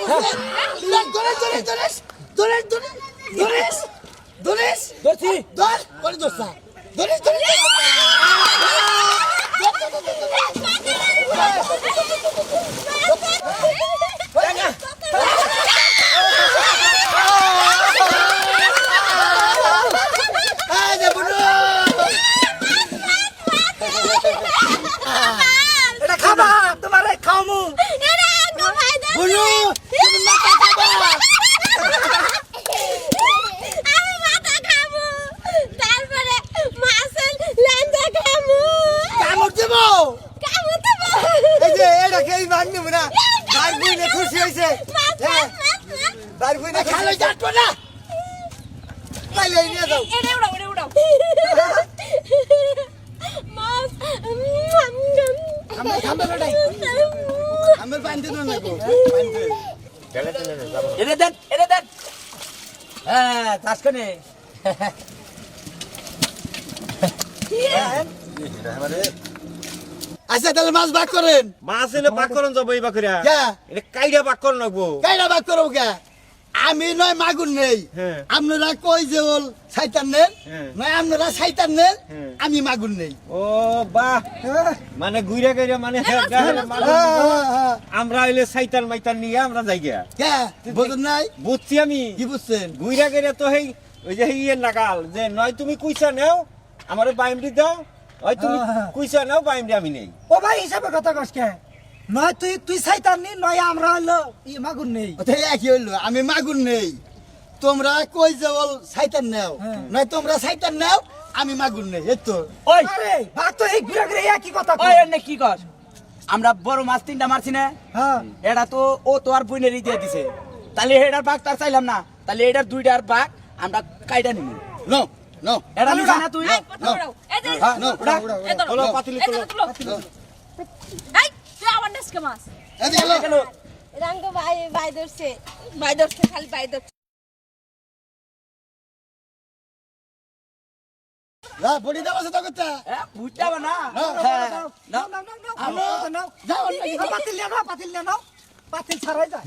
দরেশ দরেশ দরেশ দরেশ দরেশ দরেশ দরেশ ধরছি। দর করে দোসা দরেশ দরেশ এই যে বুনু। এটা খাবা তোমারে খাওমু বুনু তুমি মাথা খাবা আমি মাথা খাব তারপরে মাছের লেন্দা খাব কামড় দেবো খাব তো এই যে এটা খেয়ে ভাঙনি না। ভাই বুনে খুশি হয়েছে। হ্যাঁ। ভাই বুনে খালো যাটবো না। তাইলে নিয়ে যাও। এটা উড়াও এটা উড়াও। মাছ খামে খামে বেটাই। আমার বান্ধে না গো। বান্ধে এটা দেন এটা দেন। হ্যাঁ চাষ করে আচ্ছা তাহলে মাছ ভাগ করেন। মাছ এনে পাক করন যাব এই বাকরিয়া এটা কাইডা পাক করন লাগবো। কাইরা ভাগ করো কে? আমি নয় মাগুর নেই। হ্যাঁ। আপনারা কই যে ওল সাইতান নেন। হ্যাঁ। নয় আপনারা সাইতান নেন হ্যাঁ। আমি মাগুর নেই। ও বাহ। মানে গুইরা গাইরা মানে হ্যাঁ। আমরা আইলে সাইতান মাইতান নিয়ে আমরা যাই গিয়া। কে? বুঝুন নাই? বুঝছি আমি। কি বুঝছেন? গুইরা গাইরা তো হেই ওই যে ইয়ে নাগাল যে নয় তুমি কুইসা নেও আমারে বাইমডি দাও ওই তুমি। কুইসা নাও বাইমডি আমি নেই? ও ভাই হিসাবে কথা কস কে? নয় তুই তুই সাইতান নি নয় আমরা হলো ই মাগুর নেই। ওটাই একই হইল আমি মাগুর নেই। তোমরা কই যে ওল সাইতান নেও। হ্যাঁ। নয় তোমরা সাইতান নেও আমি মাগুর নেই এই তো। ওই। আরে ভাগ তো এই ঘুরে ঘুরে একই কথা ওই এনে কি কর আমরা বড় মাছ তিনটা মারছি না? হ্যাঁ। এটা তো ও তো আর বইনেরই দিয়ে দিছে। তাহলে এটার ভাগ তার চাইলাম না। তাহলে এটার দুইটার ভাগ আমরা কাইটা নিব নো নো এটা নিবি না তুই? এই হ্যাঁ, নো উড়া। পাতিলি তোলো এই তুই আমার রঙ্গ ভাই ভাই ধরছে। খালি ভাই ধরছে। যা, বডি দাও আছে তো। করতে। হ্যাঁ। না। নাও নাও নাও আমো, যাও, পাতিল নাও পাতিল পাতিল ছাড়াই যায়।